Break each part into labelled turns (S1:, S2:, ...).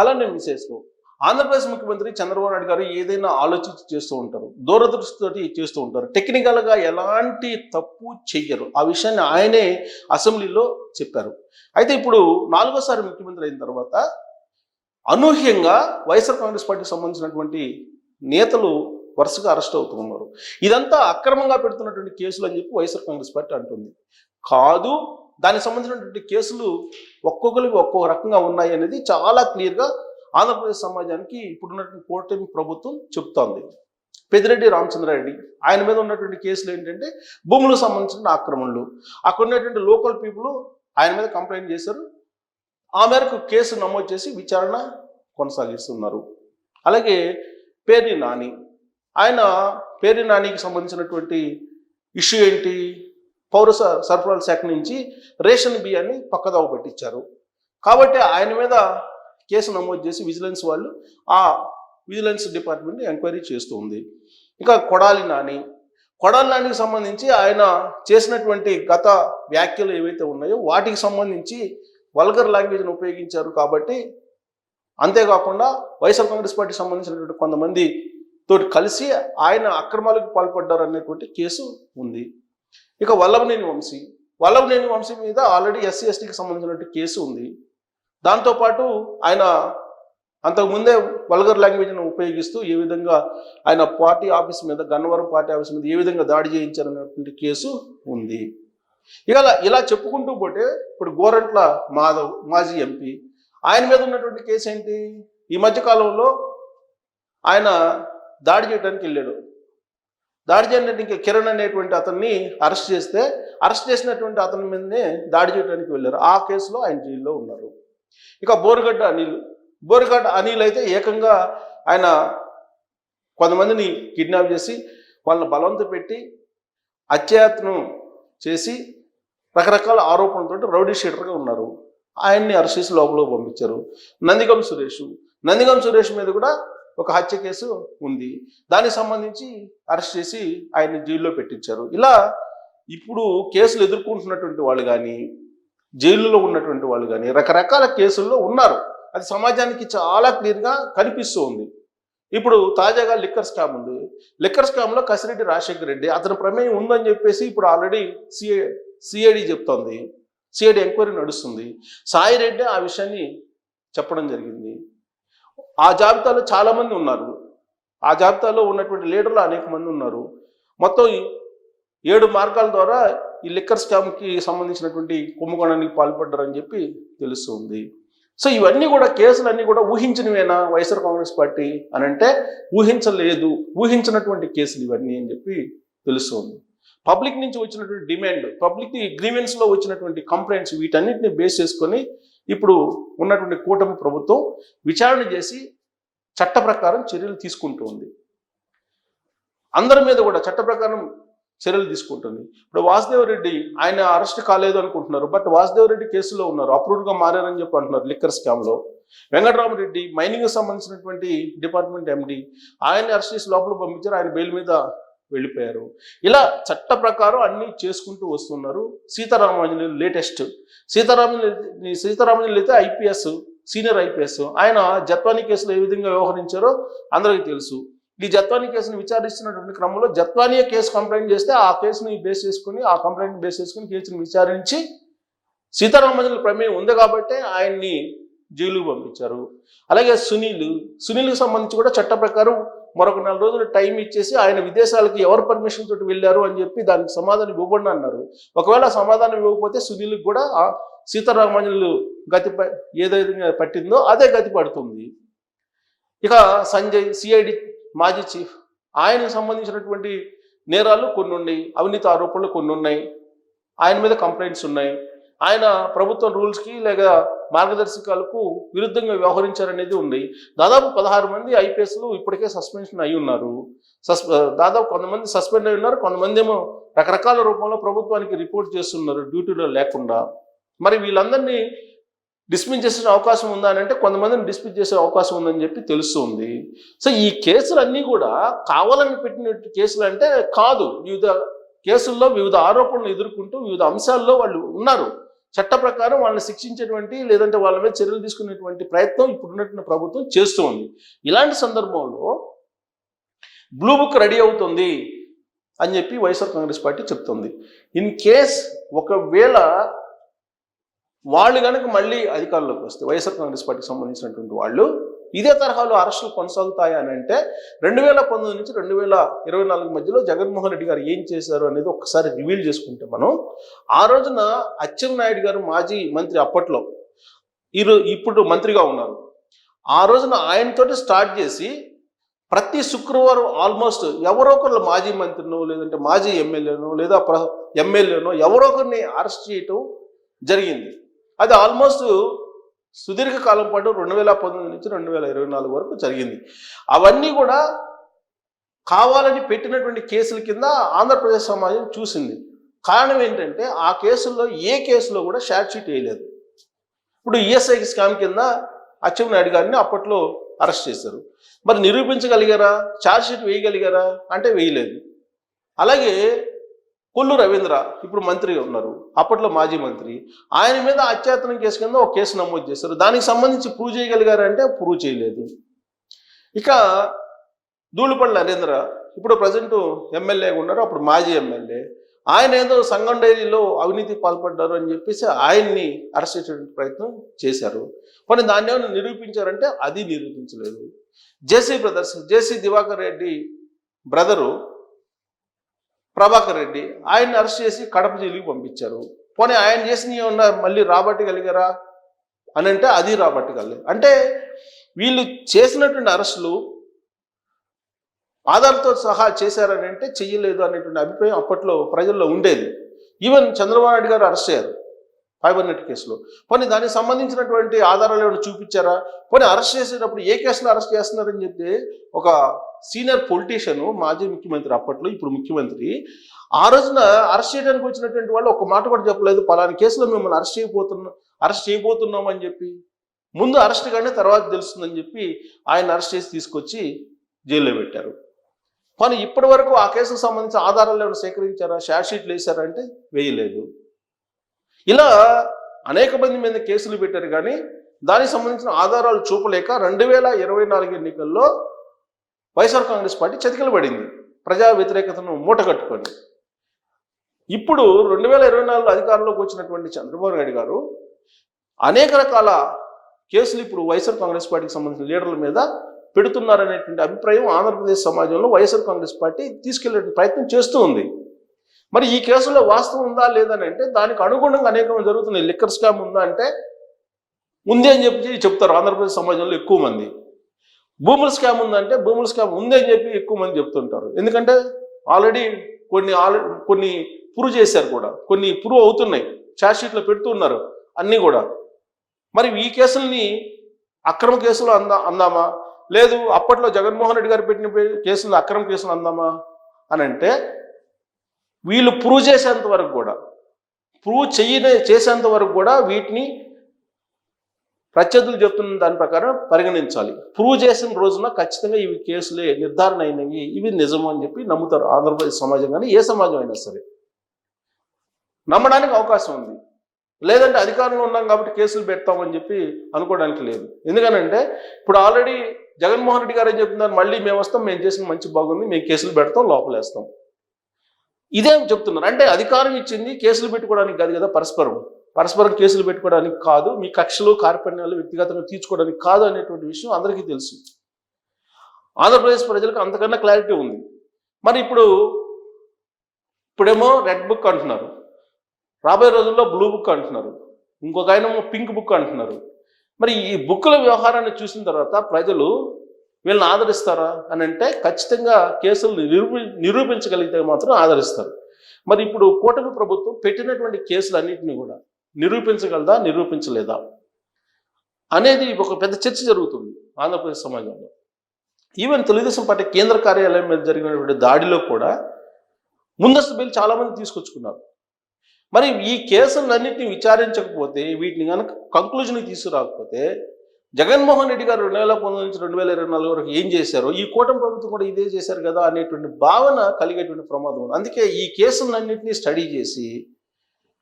S1: అలానే మిసేస్లో ఆంధ్రప్రదేశ్ ముఖ్యమంత్రి చంద్రబాబు నాయుడు గారు ఏదైనా ఆలోచించి చేస్తూ ఉంటారు దూరదృష్టితోటి చేస్తూ ఉంటారు. టెక్నికల్గా ఎలాంటి తప్పు చెయ్యరు. ఆ విషయాన్ని ఆయనే అసెంబ్లీలో చెప్పారు. అయితే ఇప్పుడు నాలుగోసారి ముఖ్యమంత్రి అయిన తర్వాత అనూహ్యంగా వైఎస్ఆర్ కాంగ్రెస్ పార్టీకి సంబంధించినటువంటి నేతలు వరుసగా అరెస్ట్ అవుతున్నారు ఇదంతా అక్రమంగా పెడుతున్నటువంటి కేసులు అని చెప్పి వైఎస్ఆర్ కాంగ్రెస్ పార్టీ అంటుంది. కాదు దానికి సంబంధించినటువంటి కేసులు ఒక్కొక్కరికి ఒక్కొక్క రకంగా ఉన్నాయి అనేది చాలా క్లియర్గా ఆంధ్రప్రదేశ్ సమాజానికి ఇప్పుడున్నటువంటి కూటమి ప్రభుత్వం చెప్తోంది. పెద్దిరెడ్డి రామచంద్రారెడ్డి ఆయన మీద ఉన్నటువంటి కేసులు ఏంటంటే భూములకు సంబంధించిన ఆక్రమణలు. అక్కడ ఉన్నటువంటి లోకల్ పీపుల్ ఆయన మీద కంప్లైంట్ చేశారు. ఆ మేరకు కేసు నమోదు చేసి విచారణ కొనసాగిస్తున్నారు. అలాగే పేర్ని నాని ఆయన పేర్ని నానికి సంబంధించినటువంటి ఇష్యూ ఏంటి? పౌర సరఫరాల శాఖ నుంచి రేషన్ బియ్యాన్ని పక్కదావ పెట్టించారు కాబట్టి ఆయన మీద కేసు నమోదు చేసి విజిలెన్స్ వాళ్ళు ఆ విజిలెన్స్ డిపార్ట్మెంట్ ఎంక్వైరీ చేస్తూ ఉంది ఇంకా కొడాలి నాని. కొడాలి నానికి సంబంధించి ఆయన చేసినటువంటి గత వ్యాఖ్యలు ఏవైతే ఉన్నాయో వాటికి సంబంధించి వల్గర్ లాంగ్వేజ్ను ఉపయోగించారు కాబట్టి అంతేకాకుండా వైఎస్ఆర్ కాంగ్రెస్ పార్టీకి సంబంధించినటువంటి కొంతమంది తోటి కలిసి ఆయన అక్రమాలకు పాల్పడ్డారు అనేటువంటి కేసు ఉంది. ఇక వల్లభనేని వంశీ వల్లభనేని వంశీ మీద ఆల్రెడీ ఎస్సీ ఎస్టీకి సంబంధించినటువంటి కేసు ఉంది. దాంతోపాటు ఆయన అంతకుముందే వల్గర్ లాంగ్వేజ్ను ఉపయోగిస్తూ ఏ విధంగా ఆయన పార్టీ ఆఫీస్ మీద గన్నవరం పార్టీ ఆఫీస్ మీద ఏ విధంగా దాడి చేయించారనేటువంటి కేసు ఉంది. ఇక అలా- ఇలా చెప్పుకుంటూ పోతే ఇప్పుడు గోరంట్ల మాధవ్ మాజీ ఎంపీ ఆయన మీద ఉన్నటువంటి కేసు ఏంటి? ఈ మధ్య కాలంలో ఆయన దాడి చేయడానికి వెళ్ళాడు. దాడి చేయడానికి కిరణ్ అనేటువంటి అతన్ని అరెస్ట్ చేస్తే అరెస్ట్ చేసినటువంటి అతని మీదనే దాడి చేయడానికి వెళ్ళారు. ఆ కేసులో ఆయన జైల్లో ఉన్నారు. ఇక బోరుగడ్డ అనిల్ బోరుగడ్డ అనిల్ అయితే ఏకంగా ఆయన కొంతమందిని కిడ్నాప్ చేసి వాళ్ళని బలవంత పెట్టి అత్యాయత్నం చేసి రకరకాల ఆరోపణలతో రౌడీ షీటర్గా ఉన్నారు. ఆయన్ని అరెస్ట్ చేసి లోపలికి పంపించారు. నందిగం సురేష్ నందిగం సురేష్ మీద కూడా ఒక హత్య కేసు ఉంది. దానికి సంబంధించి అరెస్ట్ చేసి ఆయన్ని జైల్లో పెట్టించారు. ఇలా ఇప్పుడు కేసులు ఎదుర్కొంటున్నటువంటి వాళ్ళు కానీ జైలులో ఉన్నటువంటి వాళ్ళు కానీ రకరకాల కేసుల్లో ఉన్నారు. అది సమాజానికి చాలా క్లియర్గా కనిపిస్తూ ఉంది. ఇప్పుడు తాజాగా లిక్కర్ స్కామ్ ఉంది. లిక్కర్ స్కామ్లో కసిరెడ్డి రాజశేఖర రెడ్డి అతని ప్రమేయం ఉందని చెప్పేసి ఇప్పుడు ఆల్రెడీ సిఐ సిఐడి చెప్తోంది. సిఐడి ఎంక్వైరీ నడుస్తుంది. సాయిరెడ్డి ఆ విషయాన్ని చెప్పడం జరిగింది. ఆ జాబితాలో చాలా మంది ఉన్నారు. ఆ జాబితాలో ఉన్నటువంటి లీడర్లు అనేక మంది ఉన్నారు. మొత్తం ఏడు మార్గాల ద్వారా ఈ లిక్కర్ స్కామ్కి సంబంధించినటువంటి కుంభకోణానికి పాల్పడ్డారని చెప్పి తెలుస్తుంది. సో ఇవన్నీ కూడా కేసులన్నీ కూడా ఊహించినవేనా వైఎస్ఆర్ కాంగ్రెస్ పార్టీ అని అంటే ఊహించలేదు. ఊహించినటువంటి కేసులు ఇవన్నీ అని చెప్పి తెలుస్తుంది. పబ్లిక్ నుంచి వచ్చినటువంటి డిమాండ్ పబ్లిక్ గ్రీవెన్స్లో వచ్చినటువంటి కంప్లైంట్స్ వీటన్నిటిని బేస్ చేసుకొని ఇప్పుడు ఉన్నటువంటి కూటమి ప్రభుత్వం విచారణ చేసి చట్ట ప్రకారం చర్యలు తీసుకుంటూ ఉంది. అందరి మీద కూడా చట్ట ప్రకారం చర్యలు తీసుకుంటుంది. ఇప్పుడు వాసుదేవరెడ్డి ఆయన అరెస్ట్ కాలేదు అనుకుంటున్నారు. బట్ వాసుదేవరెడ్డి కేసులో ఉన్నారు. అప్రూవ్డ్గా మారారని చెప్పి అంటున్నారు లిక్కర్ స్కామ్లో వెంకటరామరెడ్డి మైనింగ్ సంబంధించినటువంటి డిపార్ట్మెంట్ ఎండి. ఆయన్ని అరెస్ట్ చేసి లోపల పంపించారు. ఆయన బెయిల్ మీద వెళ్ళిపోయారు. ఇలా చట్ట ప్రకారం అన్నీ చేసుకుంటూ వస్తున్నారు. సీతారామాంజనేయులు లేటెస్ట్. సీతారామన్ సీతారామన్ అయితే ఐపీఎస్ సీనియర్ ఐపీఎస్. ఆయన జత్వాని కేసులో ఏ విధంగా వ్యవహరించారో అందరికీ తెలుసు. ఈ జత్వాని కేసును విచారిస్తున్నటువంటి క్రమంలో జత్వానీ కేసు కంప్లైంట్ చేస్తే ఆ కేసుని బేస్ చేసుకుని ఆ కంప్లైంట్ బేస్ చేసుకుని కేసును విచారించి సీతారామజనుల ప్రమేయం ఉంది కాబట్టి ఆయన్ని జైలుకు పంపించారు. అలాగే సునీల్ సునీల్కి సంబంధించి కూడా చట్ట ప్రకారం మరొక నెల రోజులు టైం ఇచ్చేసి ఆయన విదేశాలకు ఎవరు పర్మిషన్ తోటి వెళ్ళారు అని చెప్పి దానికి సమాధానం ఇవ్వకుండా అన్నారు. ఒకవేళ సమాధానం ఇవ్వకపోతే సునీల్కి కూడా ఆ సీతారామాంజనులు గతి ఏదైతే పట్టిందో అదే గతి పడుతుంది. ఇక సంజయ్ సిఐడి మాజీ చీఫ్ ఆయనకు సంబంధించినటువంటి నేరాలు కొన్ని ఉన్నాయి అవినీతి ఆరోపణలు కొన్ని ఉన్నాయి. ఆయన మీద కంప్లైంట్స్ ఉన్నాయి. ఆయన ప్రభుత్వం రూల్స్కి లేక మార్గదర్శకాలకు విరుద్ధంగా వ్యవహరించారనేది ఉంది. దాదాపు పదహారు మంది ఐపీఎస్లు ఇప్పటికే సస్పెన్షన్ అయి ఉన్నారు. సస్ దాదాపు కొంతమంది సస్పెండ్ అయి ఉన్నారు. కొంతమంది ఏమో రకరకాల రూపంలో ప్రభుత్వానికి రిపోర్ట్ చేస్తున్నారు డ్యూటీలో లేకుండా. మరి వీళ్ళందరినీ డిస్మిస్ చేసే అవకాశం ఉందా అని అంటే కొంతమందిని డిస్మిస్ చేసే అవకాశం ఉందని చెప్పి తెలుస్తుంది. సో ఈ కేసులన్నీ కూడా కావాలని పెట్టిన కేసులు అంటే కాదు. వివిధ కేసుల్లో వివిధ ఆరోపణలు ఎదుర్కొంటూ వివిధ అంశాల్లో వాళ్ళు ఉన్నారు. చట్ట ప్రకారం వాళ్ళని శిక్షించేటువంటి లేదంటే వాళ్ళ మీద చర్యలు తీసుకునేటువంటి ప్రయత్నం ఇప్పుడున్నటువంటి ప్రభుత్వం చేస్తూ ఉంది. ఇలాంటి సందర్భంలో బ్లూ బుక్ రెడీ అవుతుంది అని చెప్పి వైఎస్ఆర్ కాంగ్రెస్ పార్టీ చెప్తుంది. ఇన్ కేస్ ఒకవేళ వాళ్ళు కనుక మళ్ళీ అధికారంలోకి వస్తే వైఎస్ఆర్ కాంగ్రెస్ పార్టీకి సంబంధించినటువంటి వాళ్ళు ఇదే తరహాలో అరెస్టులు కొనసాగుతాయి అని అంటే రెండు వేల పంతొమ్మిది నుంచి రెండు వేల ఇరవై నాలుగు మధ్యలో జగన్మోహన్ రెడ్డి గారు ఏం చేశారు అనేది ఒకసారి రివీల్ చేసుకుంటే మనం ఆ రోజున అచ్చెన్నాయుడు గారు మాజీ మంత్రి అప్పట్లో ఈరో ఇప్పుడు మంత్రిగా ఉన్నారు. ఆ రోజున ఆయనతోటి స్టార్ట్ చేసి ప్రతి శుక్రవారం ఆల్మోస్ట్ ఎవరో ఒకరు మాజీ మంత్రినో లేదంటే మాజీ ఎమ్మెల్యేనో లేదా ప్ర ఎమ్మెల్యేనో ఎవరో ఒకరిని అరెస్ట్ చేయటం జరిగింది. అది ఆల్మోస్ట్ సుదీర్ఘకాలం పాటు రెండు వేల పంతొమ్మిది నుంచి రెండు వేల ఇరవై నాలుగు వరకు జరిగింది. అవన్నీ కూడా కావాలని పెట్టినటువంటి కేసుల కింద ఆంధ్రప్రదేశ్ సమాజం చూసింది. కారణం ఏంటంటే ఆ కేసుల్లో ఏ కేసులో కూడా షార్ట్ షీట్ వేయలేదు. ఇప్పుడు ఈఎస్ఐ స్కామ్ కింద అచ్చెన్నాయుడు గారిని అప్పట్లో అరెస్ట్ చేశారు. మరి నిరూపించగలిగారా? Charge sheet వేయగలిగారా? అంటే వేయలేదు. అలాగే కొల్లు రవీంద్ర ఇప్పుడు మంత్రి ఉన్నారు. అప్పట్లో మాజీ మంత్రి. ఆయన మీద అత్యాతనం కేసు కింద ఒక కేసు నమోదు చేశారు. దానికి సంబంధించి ప్రూవ్ చేయగలిగారంటే ప్రూవ్ చేయలేదు. ఇక ధూళిపల్లి నరేంద్ర ఇప్పుడు ప్రజెంట్ ఎమ్మెల్యేగా ఉన్నారు. అప్పుడు మాజీ ఎమ్మెల్యే. ఆయన ఏదో సంఘం డైరీలో అవినీతి పాల్పడ్డారు అని చెప్పేసి ఆయన్ని అరెస్ట్ చేసేటువంటి ప్రయత్నం చేశారు. కొన్ని దాన్ని ఏమైనా నిరూపించారంటే అది నిరూపించలేదు. JC brothers JC Diwakar Reddy brother Prabhakar Reddy ఆయన్ని అరెస్ట్ చేసి కడప జైలుకి పంపించారు. పోనీ ఆయన చేసిన ఏమన్నా మళ్ళీ రాబట్టగలిగారా అని అంటే అది రాబట్టగలలేదు అంటే వీళ్ళు చేసినటువంటి అరెస్టులు ఆధార్తో సహా చేశారని అంటే చెయ్యలేదు అనేటువంటి అభిప్రాయం అప్పట్లో ప్రజల్లో ఉండేది. ఈవెన్ చంద్రబాబు నాయుడు గారు అరెస్ట్ అయ్యారు. ఫైబర్ నెట్ కేసులో. పోనీ దానికి సంబంధించినటువంటి ఆధారాలు ఏమైనా చూపించారా? పోనీ అరెస్ట్ చేసేటప్పుడు ఏ కేసులో అరెస్ట్ చేస్తున్నారని చెప్పి ఒక సీనియర్ పొలిటీషియన్ మాజీ ముఖ్యమంత్రి అప్పట్లో ఇప్పుడు ముఖ్యమంత్రి ఆ రోజున అరెస్ట్ చేయడానికి వచ్చినటువంటి వాళ్ళు ఒక మాట కూడా చెప్పలేదు. పలాని కేసులో మిమ్మల్ని అరెస్ట్ చేయబోతున్నా అరెస్ట్ చేయబోతున్నాం అని చెప్పి ముందు అరెస్ట్ కానీ తర్వాత తెలుస్తుందని చెప్పి ఆయన అరెస్ట్ చేసి తీసుకొచ్చి జైల్లో పెట్టారు. కానీ ఇప్పటి వరకు ఆ కేసుకు సంబంధించిన ఆధారాలు ఏమైనా సేకరించారా? షార్ట్ షీట్లు వేశారంటే వేయలేదు. ఇలా అనేక మంది మీద కేసులు పెట్టారు కానీ దానికి సంబంధించిన ఆధారాలు చూపలేక రెండు వేల ఇరవై నాలుగు ఎన్నికల్లో వైఎస్ఆర్ కాంగ్రెస్ పార్టీ చతికిల పడింది. ప్రజా వ్యతిరేకతను మూటగట్టుకొని ఇప్పుడు రెండు వేల ఇరవై నాలుగులో అధికారంలోకి వచ్చినటువంటి చంద్రబాబు నాయుడు గారు అనేక రకాల కేసులు ఇప్పుడు వైఎస్ఆర్ కాంగ్రెస్ పార్టీకి సంబంధించిన లీడర్ల మీద పెడుతున్నారనేటువంటి అభిప్రాయం ఆంధ్రప్రదేశ్ సమాజంలో వైఎస్ఆర్ కాంగ్రెస్ పార్టీ తీసుకెళ్ళే ప్రయత్నం చేస్తూ ఉంది. మరి ఈ కేసులో వాస్తవం ఉందా లేదని అంటే దానికి అనుగుణంగా అనేకం జరుగుతున్నాయి లిక్కర్ స్కామ్ ఉందా అంటే ఉంది అని చెప్పి చెప్తారు. ఆంధ్రప్రదేశ్ సమాజంలో ఎక్కువ మంది. భూముల స్కామ్ ఉందంటే భూముల స్కామ్ ఉంది అని చెప్పి ఎక్కువ మంది చెప్తుంటారు. ఎందుకంటే ఆల్రెడీ కొన్ని ఆల్రెడీ కొన్ని ప్రూవ్ చేశారు కూడా. కొన్ని ప్రూవ్ అవుతున్నాయి. ఛార్జ్ షీట్లో పెడుతున్నారు అన్నీ కూడా. మరి ఈ కేసుల్ని అక్రమ కేసులు అందా అందామా? లేదు అప్పట్లో జగన్మోహన్ రెడ్డి గారు పెట్టిన కేసులు అక్రమ కేసులు అందామా? అని అంటే వీళ్ళు ప్రూవ్ చేసేంత వరకు కూడా ప్రూవ్ చేయనే చేసేంత వరకు కూడా వీటిని ప్రత్యర్థులు చెప్తున్న దాని ప్రకారం పరిగణించాలి. ప్రూవ్ చేసిన రోజున ఖచ్చితంగా ఇవి కేసులే నిర్ధారణ అయినవి ఇవి నిజం అని చెప్పి నమ్ముతారు ఆంధ్రప్రదేశ్ సమాజం కానీ ఏ సమాజం అయినా సరే. నమ్మడానికి అవకాశం ఉంది. లేదంటే అధికారంలో ఉన్నాం కాబట్టి కేసులు పెడతామని చెప్పి అనుకోవడానికి లేదు. ఎందుకనంటే ఇప్పుడు ఆల్రెడీ జగన్మోహన్ రెడ్డి గారు ఏం చెప్తున్నారు? మళ్ళీ మేము వస్తాం మేము చేసిన మంచి బాగుంది మేము కేసులు పెడతాం లోపలేస్తాం. ఇదేం చెప్తున్నారు. అంటే అధికారం ఇచ్చింది కేసులు పెట్టుకోవడానికి కాదు కదా పరస్పరం. పరస్పరం కేసులు పెట్టుకోవడానికి కాదు మీ కక్షలు కార్పణ్యాలు వ్యక్తిగతంగా తీర్చుకోవడానికి కాదు అనేటువంటి విషయం అందరికీ తెలుసు. ఆంధ్రప్రదేశ్ ప్రజలకు అంతకన్నా క్లారిటీ ఉంది. మరి ఇప్పుడు ఇప్పుడేమో రెడ్ బుక్ అంటున్నారు. రాబోయే రోజుల్లో బ్లూ బుక్ అంటున్నారు. ఇంకొక ఆయన పింక్ బుక్ అంటున్నారు. మరి ఈ బుక్కుల వ్యవహారాన్ని చూసిన తర్వాత ప్రజలు వీళ్ళని ఆదరిస్తారా అని అంటే ఖచ్చితంగా కేసులు నిరూపి నిరూపించగలిగితే మాత్రం ఆదరిస్తారు. మరి ఇప్పుడు కూటమి ప్రభుత్వం పెట్టినటువంటి కేసులన్నింటినీ కూడా నిరూపించగలదా నిరూపించలేదా అనేది ఒక పెద్ద చర్చ జరుగుతుంది ఆంధ్రప్రదేశ్ సమాజంలో. ఈవెన్ తెలుగుదేశం పార్టీ కేంద్ర కార్యాలయం మీద జరిగినటువంటి దాడిలో కూడా ముందస్తు బిల్లు చాలామంది తీసుకొచ్చుకున్నారు. మరి ఈ కేసులన్నింటినీ విచారించకపోతే వీటిని కనుక కంక్లూజన్కి తీసుకురాకపోతే జగన్మోహన్ రెడ్డి గారు రెండు వేల పంతొమ్మిది నుంచి రెండు వేల ఇరవై నాలుగు వరకు ఏం చేశారో? ఈ కూటమి ప్రభుత్వం కూడా ఇదే చేశారు కదా అనేటువంటి భావన కలిగేటువంటి ప్రమాదం ఉంది. అందుకే ఈ కేసులన్నింటినీ స్టడీ చేసి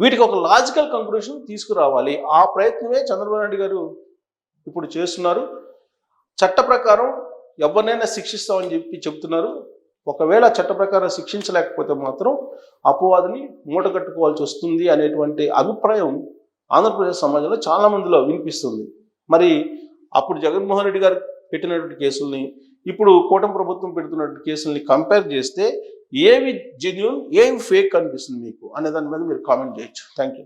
S1: వీటికి ఒక లాజికల్ కంక్లూషన్ తీసుకురావాలి. ఆ ప్రయత్నమే చంద్రబాబు నాయుడు గారు ఇప్పుడు చేస్తున్నారు. చట్ట ప్రకారం ఎవరినైనా శిక్షిస్తామని చెప్పి చెప్తున్నారు ఒకవేళ చట్ట ప్రకారం శిక్షించలేకపోతే మాత్రం అపవాదిని మూట కట్టుకోవాల్సి వస్తుంది అనేటువంటి అభిప్రాయం ఆంధ్రప్రదేశ్ సమాజంలో చాలా మందిలో వినిపిస్తుంది. మరి అప్పుడు జగన్మోహన్ రెడ్డి గారు పెట్టినటువంటి కేసుల్ని ఇప్పుడు కూటమి ప్రభుత్వం పెడుతున్నటువంటి కేసుల్ని కంపేర్ చేస్తే ఏవి జెన్యున్ ఏవి ఫేక్ అనిపిస్తుంది మీకు అనే దాని మీద మీరు కామెంట్ చేయొచ్చు. Thank you